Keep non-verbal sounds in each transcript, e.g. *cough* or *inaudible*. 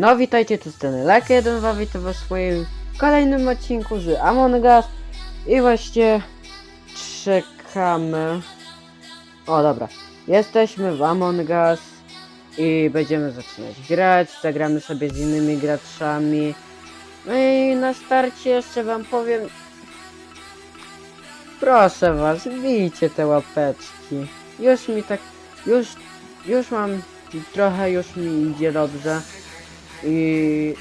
No witajcie, tu ten Lek 1 Wam witam was w swoim kolejnym odcinku z Among Us i właśnie czekamy. O dobra, jesteśmy w Among Us i będziemy zaczynać grać, zagramy sobie z innymi graczami. No i na starcie jeszcze wam powiem Proszę was, bijcie te łapeczki. Już mi tak, już, już mam, trochę już mi idzie dobrze. I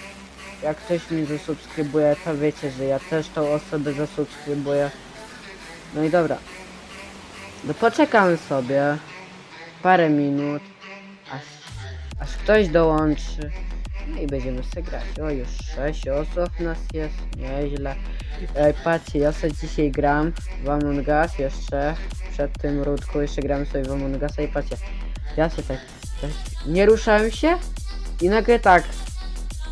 jak ktoś mnie zasubskrybuje, to wiecie, że ja też tą osobę zasubskrybuję. No i dobra. No poczekamy sobie parę minut, aż, aż ktoś dołączy. No i będziemy sobie grać. O, już 6 osób nas jest, nieźle. Ej, patrzcie, ja sobie dzisiaj gram w Among Us jeszcze. Przed tym rudku jeszcze gram sobie w Among Usa i patrzcie. Ja się tak, tak nie ruszałem się i nagle tak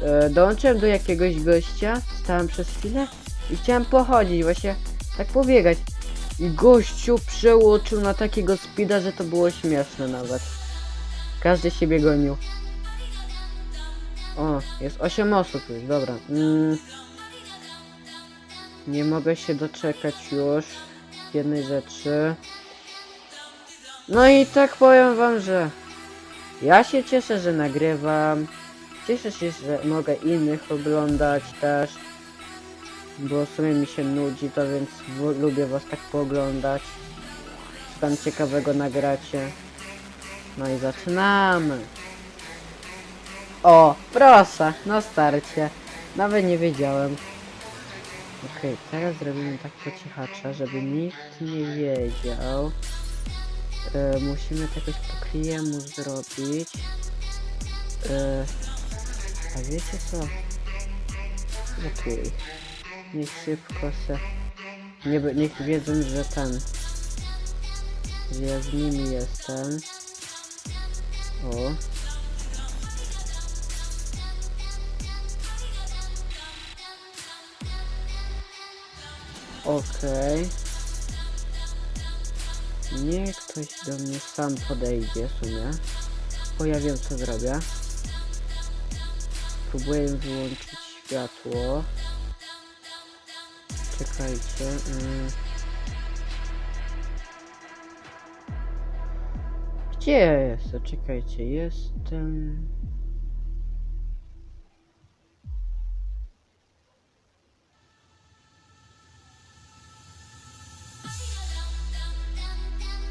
e, dołączyłem do jakiegoś gościa, stałem przez chwilę i chciałem pochodzić, właśnie tak pobiegać. I gościu przełoczył na takiego speeda, że to było śmieszne nawet. Każdy siebie gonił. O, jest 8 osób już, dobra. Mm. Nie mogę się doczekać już jednej rzeczy. No i tak powiem wam, że ja się cieszę, że nagrywam. Cieszę się, że mogę innych oglądać też. Bo w sumie mi się nudzi to, więc lubię was tak pooglądać. Co tam ciekawego nagracie. No i zaczynamy. O, proszę, na starcie. Nawet nie wiedziałem. Okej, teraz zrobimy tak po cichacza, żeby nikt nie wiedział. E, musimy to jakoś po zrobić. E, a wiecie co? Lepiej. Niech szybko se... Nie, niech wiedzą, że ten... Że ja z nimi jestem. O. Okej. Niech ktoś do mnie sam podejdzie w sumie. Bo ja wiem co zrobię. Próbuję wyłączyć światło. Czekajcie. mm. Gdzie ja jestem? Czekajcie, jestem...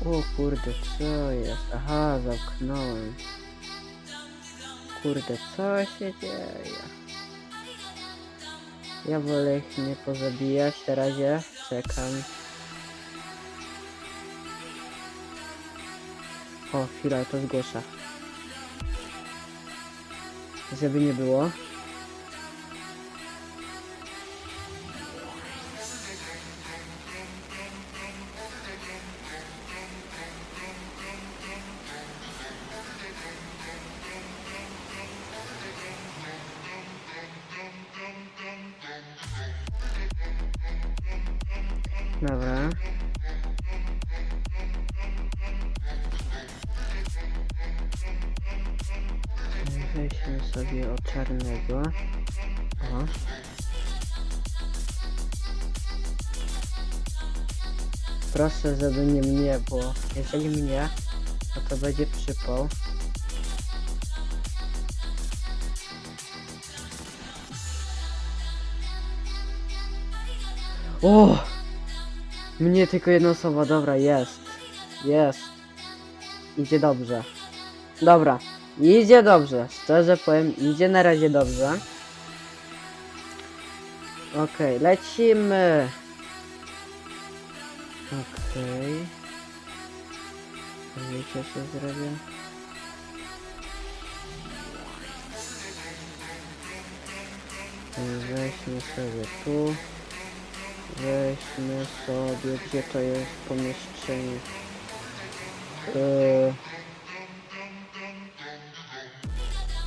O kurde, co jest? Aha, zamknąłem. Kurde, co się dzieje? Ja wolę ich nie pozabijać, na razie czekam. O, chwila, to zgłoszę. Żeby nie było. Dobra. Weźmy sobie o czarnego. O. Proszę, żeby nie mnie, bo jeżeli mnie, to to będzie przypał. O! Mnie tylko jedna osoba, dobra, jest. Jest. Idzie dobrze. Dobra, idzie dobrze. Szczerze powiem, idzie na razie dobrze. Okej, lecimy. Okej. Wiecie co zrobię? Weźmy sobie tu. Weźmy sobie, gdzie to jest pomieszczenie. Eee...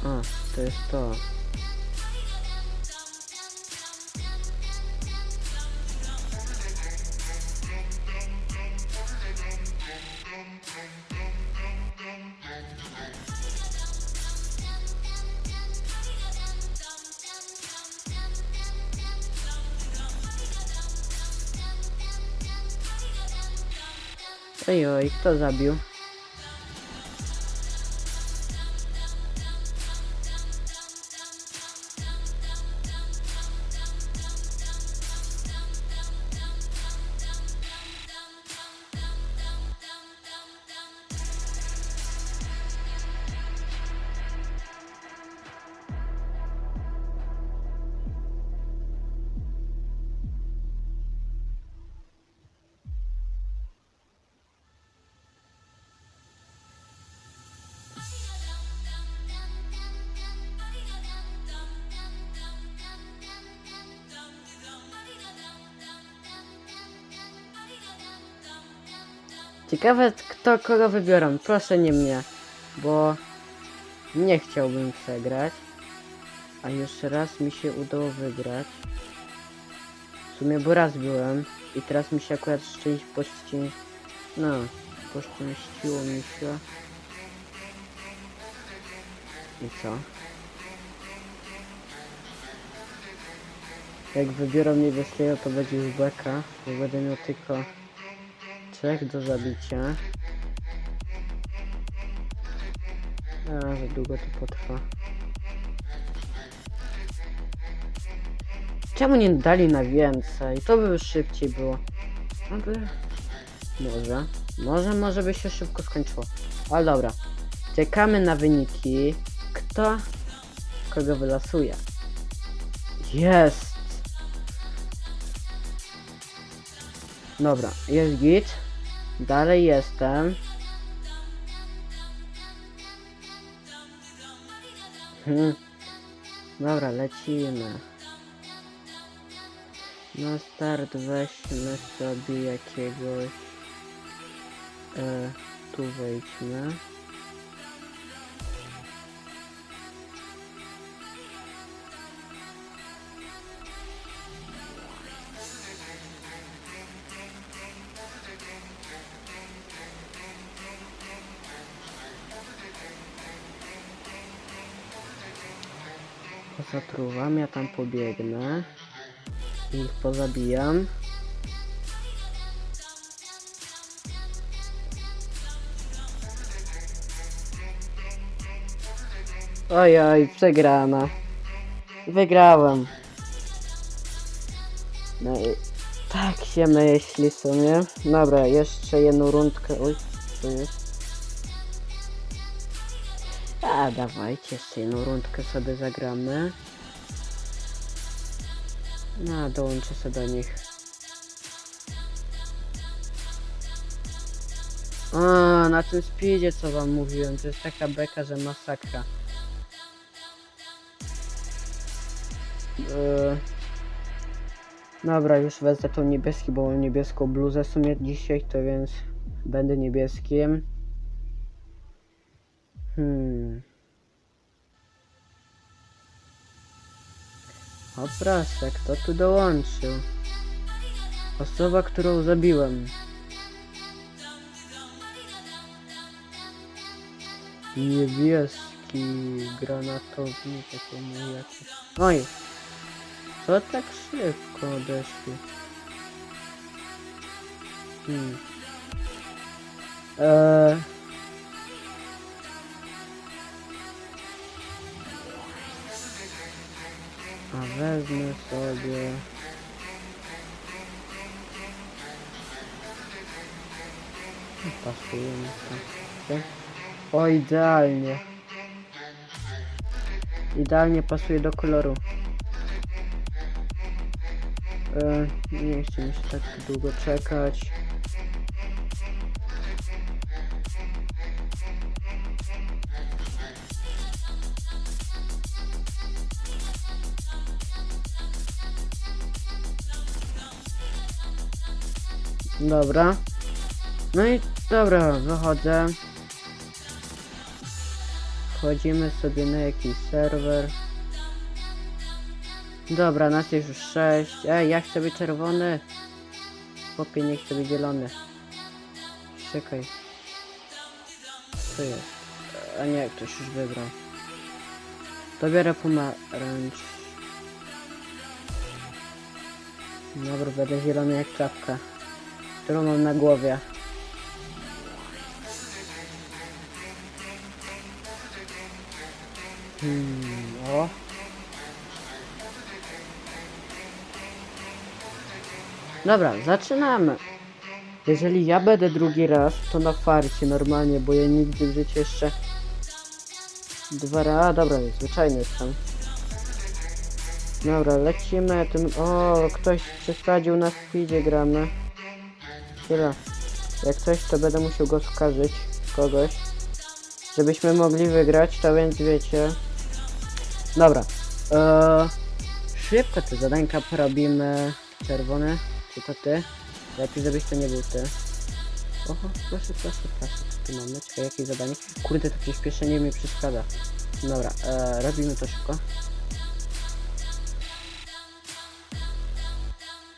A, to jest to. Ej, oj, kto zabił? Ciekawe, kto kogo wybiorą. Proszę nie mnie, bo nie chciałbym przegrać. A jeszcze raz mi się udało wygrać. W sumie, bo raz byłem i teraz mi się akurat szczęść poszczęś... No, poszczęściło mi się. I co? Jak wybiorą niebieskiego, to będzie już beka, bo będę miał tylko trzech do zabicia. A, za długo to potrwa. Czemu nie dali na więcej? To by szybciej było. Aby... Może. Może, może by się szybko skończyło. Ale dobra. Czekamy na wyniki. Kto kogo wylasuje? Jest! Dobra, jest git. Dalej jestem. Hmm. Dobra, lecimy. Na start weźmy sobie jakiegoś... E, tu wejdźmy. Zatruwam, ja tam pobiegnę. I ich pozabijam. Oj, przegrana. Wygrałem. No i tak się myśli w sumie. Dobra, jeszcze jedną rundkę. Oj, co jest? A, dawajcie, jedną rundkę sobie zagramy. No, dołączę sobie do nich. A, na tym speedzie co wam mówiłem, to jest taka beka, że masakra. Eee, Dobra, już wezmę tą niebieski, bo mam niebieską bluzę w sumie dzisiaj, to więc będę niebieskim. Hmm. O proszę, kto tu dołączył? Osoba, którą zabiłem. Niebieski granatownik, takie mu jakiś. Oj! Co tak szybko odeszli? Hmm. Eee. A wezmę sobie... Pasuje mi to. O, idealnie. Idealnie pasuje do koloru. E, nie chcę mi się tak długo czekać. Dobra. No i dobra, wychodzę. Wchodzimy sobie na jakiś serwer. Dobra, nas jest już 6. Ej, ja chcę być czerwony. Chłopie, nie chcę być zielony. Czekaj. Co jest? A nie, ktoś już wybrał. To pomarańcz. Dobra, będę zielony jak czapka którą mam na głowie. Hmm, o. Dobra, zaczynamy. Jeżeli ja będę drugi raz, to na farcie normalnie, bo ja nigdy w życiu jeszcze dwa razy... Dobra, zwyczajny jestem. Dobra, lecimy tym... O, ktoś przesadził na speedzie gramy. Chwila. Jak coś, to będę musiał go skarżyć. Kogoś. Żebyśmy mogli wygrać, to więc wiecie. Dobra. Eee, szybko te zadanka porobimy. Czerwony, czy to ty? Lepiej, żebyś to nie był ty. Oho, proszę, proszę, proszę. Co tu mamy? Czekaj, jakieś zadanie? Kurde, to przyspieszenie mi przeszkadza. Dobra, eee, robimy to szybko.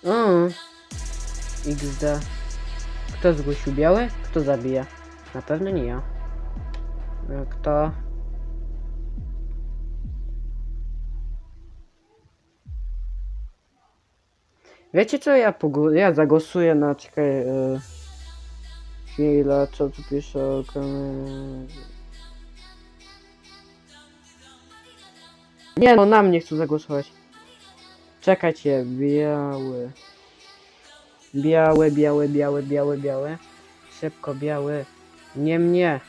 O, XD. Kto zgłosił białe? Kto zabija? Na pewno nie ja. E, Kto? Wiecie co, ja, ja zagłosuję na, czekaj, e, chwila, co tu pisze, kam- Nie no, na mnie chcą zagłosować. Czekajcie, biały. Białe, białe, białe, białe, białe. Szybko, biały. Nie mnie.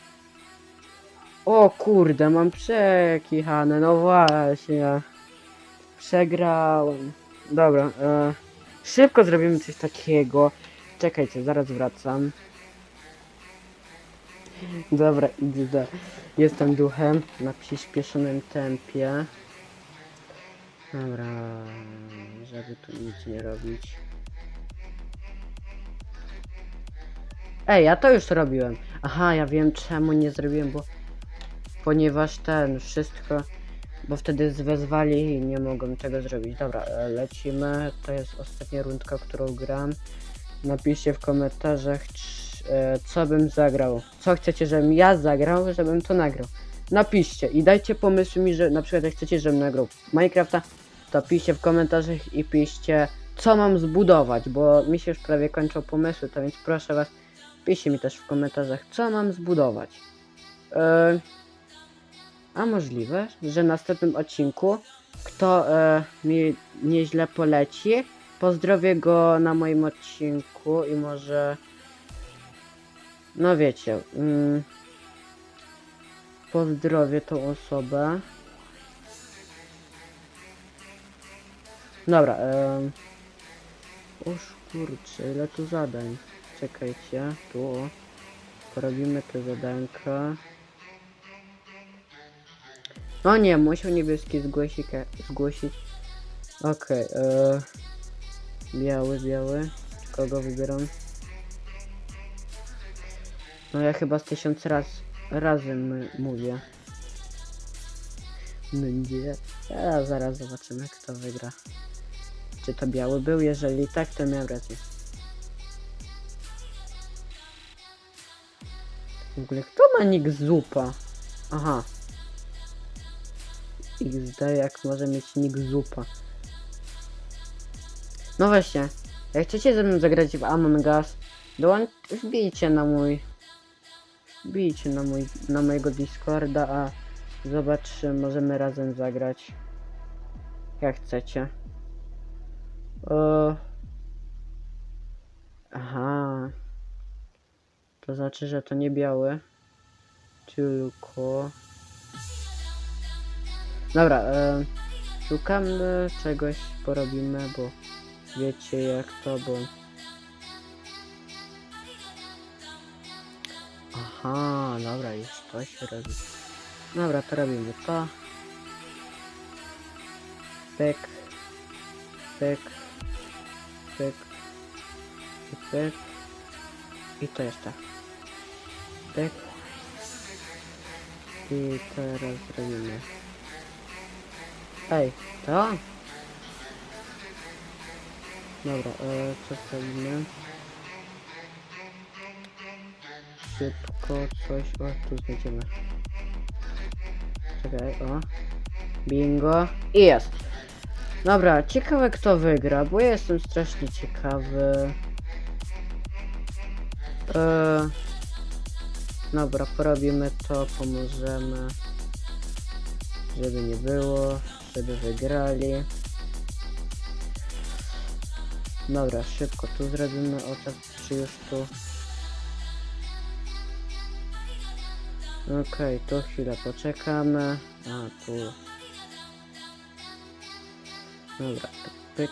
O kurde, mam przekichane, no właśnie. Przegrałem. Dobra, e, szybko zrobimy coś takiego. Czekajcie, zaraz wracam. Dobra, idę. Jestem duchem na przyspieszonym tempie. Dobra, żeby tu nic nie robić. Ej, ja to już robiłem. Aha, ja wiem czemu nie zrobiłem, bo ponieważ ten wszystko, bo wtedy zwezwali i nie mogłem tego zrobić. Dobra, e, lecimy. To jest ostatnia rundka, którą gram. Napiszcie w komentarzach, e, co bym zagrał. Co chcecie, żebym ja zagrał, żebym to nagrał. Napiszcie i dajcie pomysły mi, że na przykład jak chcecie, żebym nagrał Minecrafta, to piszcie w komentarzach i piszcie, co mam zbudować, bo mi się już prawie kończą pomysły, to więc proszę was, piszcie mi też w komentarzach, co mam zbudować. E, a możliwe, że w następnym odcinku, kto e, mi nieźle poleci, pozdrowię go na moim odcinku i może, no wiecie, mm, pozdrowię tą osobę. Dobra, em, Oż kurczę, ile tu zadań. Czekajcie, tu o. Porobimy te zadanka. O nie, musiał niebieski zgłosić. zgłosić. Okej, e, biały, biały. Kogo wybieram? No ja chyba z tysiąc raz, razy mówię. Będzie. A zaraz zobaczymy kto wygra. Czy to biały był? Jeżeli tak, to miałem rację. W ogóle kto ma nick zupa? Aha. XD jak może mieć nick zupa. No właśnie. Jak chcecie ze mną zagrać w Among Us, dołącz... wbijcie na mój... Wbijcie na mój... na mojego Discorda, a zobaczymy, możemy razem zagrać. Jak chcecie. O... Aha. To znaczy, że to nie białe. Tylko... Dobra, e, szukamy czegoś, porobimy, bo wiecie jak to, bo... Aha, dobra, już to się robi. Dobra, to robimy to. Pyk. Pyk. Pyk. I pyk. I to jeszcze. Pyk. I teraz zrobimy. Ej, to? Dobra, e, zrobimy? Szybko coś, o, tu znajdziemy. Czekaj, o. Bingo. I jest. Dobra, ciekawe kto wygra, bo ja jestem strasznie ciekawy. Eee, dobra, porobimy to, pomożemy. żeby nie było, żeby wygrali. Dobra, szybko tu zrobimy, o tak, czy już tu. Okej, to chwilę poczekamy. A, tu. Dobra, pyk, pyk,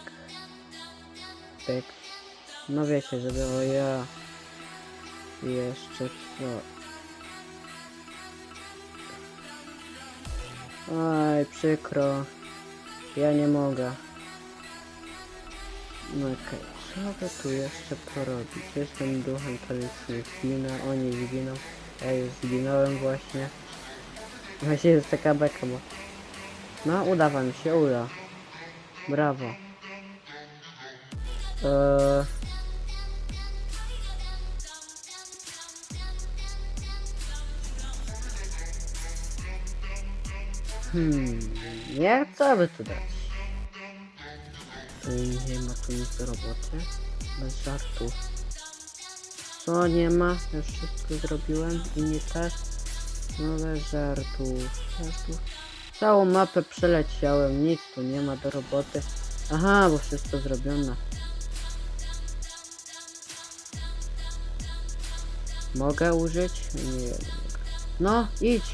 pyk. No wiecie, żeby o ja jeszcze co. Aj, przykro. Ja nie mogę. No okej, co by tu jeszcze porobić? Jestem duchem, zginę, oni zginą. Ja już zginąłem właśnie. Właśnie jest taka beka, bo... No, udawa mi się, uda. Brawo. Eee... Hmm, jak co by tu dać? Nie ma tu nic do roboty. Bez żartów. Co nie ma? Już wszystko zrobiłem i nie tak. No bez żartów. żartów. Całą mapę przeleciałem, nic tu nie ma do roboty. Aha, bo wszystko zrobione. Mogę użyć? Nie, nie. No, idź.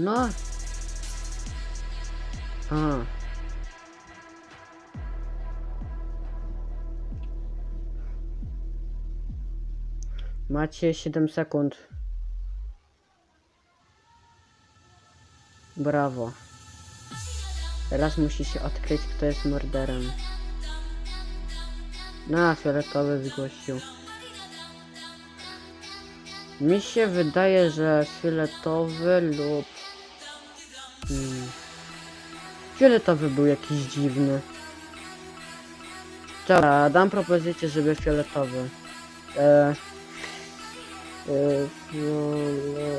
No. A. Macie 7 sekund. Brawo. Teraz musi się odkryć, kto jest morderem. Na, fioletowy zgłosił. Mi się wydaje, że fioletowy lub... Fioletowy był jakiś dziwny. Dobra, dam propozycję, żeby fioletowy. E, e, fiole,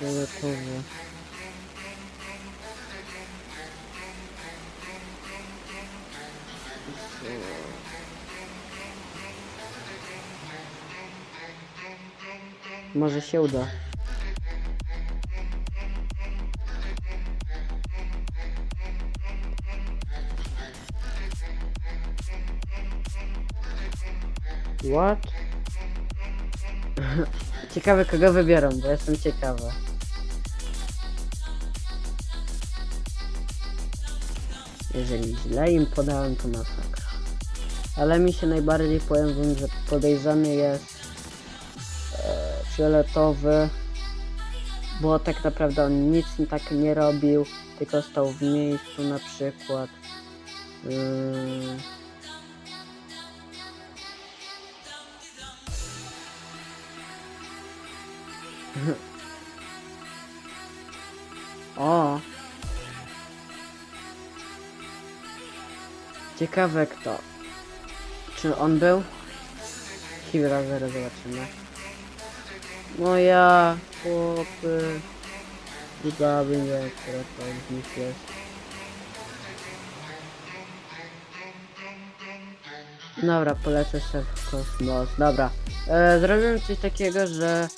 fioletowy. Może się uda. What? *laughs* Ciekawe kogo wybiorą, bo jestem ciekawa. Jeżeli źle im podałem, to masakra. Ale mi się najbardziej powiem że podejrzany jest e, fioletowy, bo tak naprawdę on nic tak nie robił, tylko stał w miejscu na przykład. Yy... O! Ciekawe kto. Czy on był? Chwila, zaraz zobaczymy. No ja, chłopy. Nie, która to z nich jest. Dobra, polecę sobie w kosmos. Dobra. E, zrobimy coś takiego, że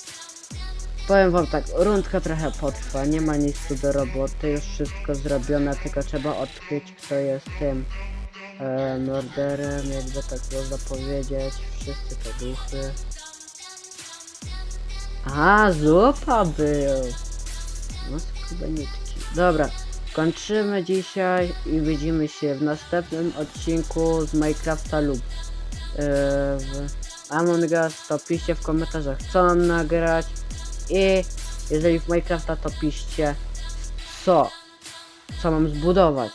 Powiem wam tak, rundka trochę potrwa, nie ma nic tu do roboty, już wszystko zrobione, tylko trzeba odkryć kto jest tym e, morderem, jakby tak można powiedzieć, wszyscy te duchy. Aha, zupa był! No skubaniczki. Dobra, kończymy dzisiaj i widzimy się w następnym odcinku z Minecrafta lub e, w Among Us, to piszcie w komentarzach co mam nagrać. I jeżeli w Minecrafta to piszcie co, co mam zbudować.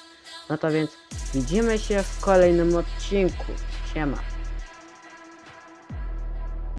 No to więc widzimy się w kolejnym odcinku. Siema.